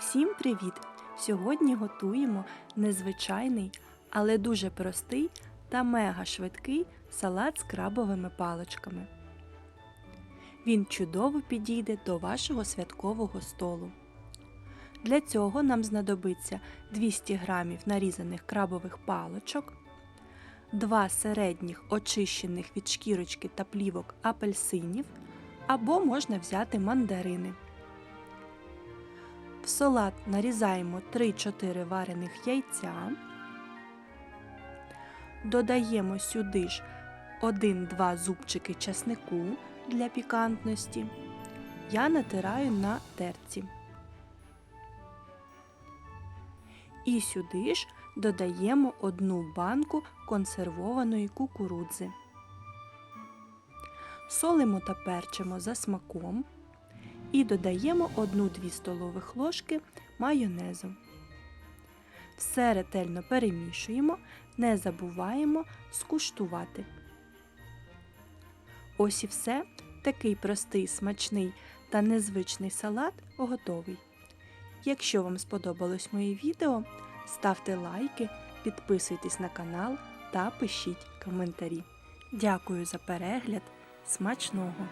Всім привіт! Сьогодні готуємо незвичайний, але дуже простий та мега швидкий салат з крабовими паличками. Він чудово підійде до вашого святкового столу. Для цього нам знадобиться 200 г нарізаних крабових паличок, 2 середніх очищених від шкірочки та плівок апельсинів або можна взяти мандарини. Салат нарізаємо 3-4 варених яйця. Додаємо сюди ж 1-2 зубчики часнику для пікантності. Я натираю на терці. І сюди ж додаємо одну банку консервованої кукурудзи. Солимо та перчимо за смаком і додаємо 1-2 столових ложки майонезу. Все ретельно перемішуємо, не забуваємо скуштувати. Ось і все. Такий простий, смачний та незвичний салат готовий. Якщо вам сподобалось моє відео, ставте лайки, підписуйтесь на канал та пишіть коментарі. Дякую за перегляд. Смачного!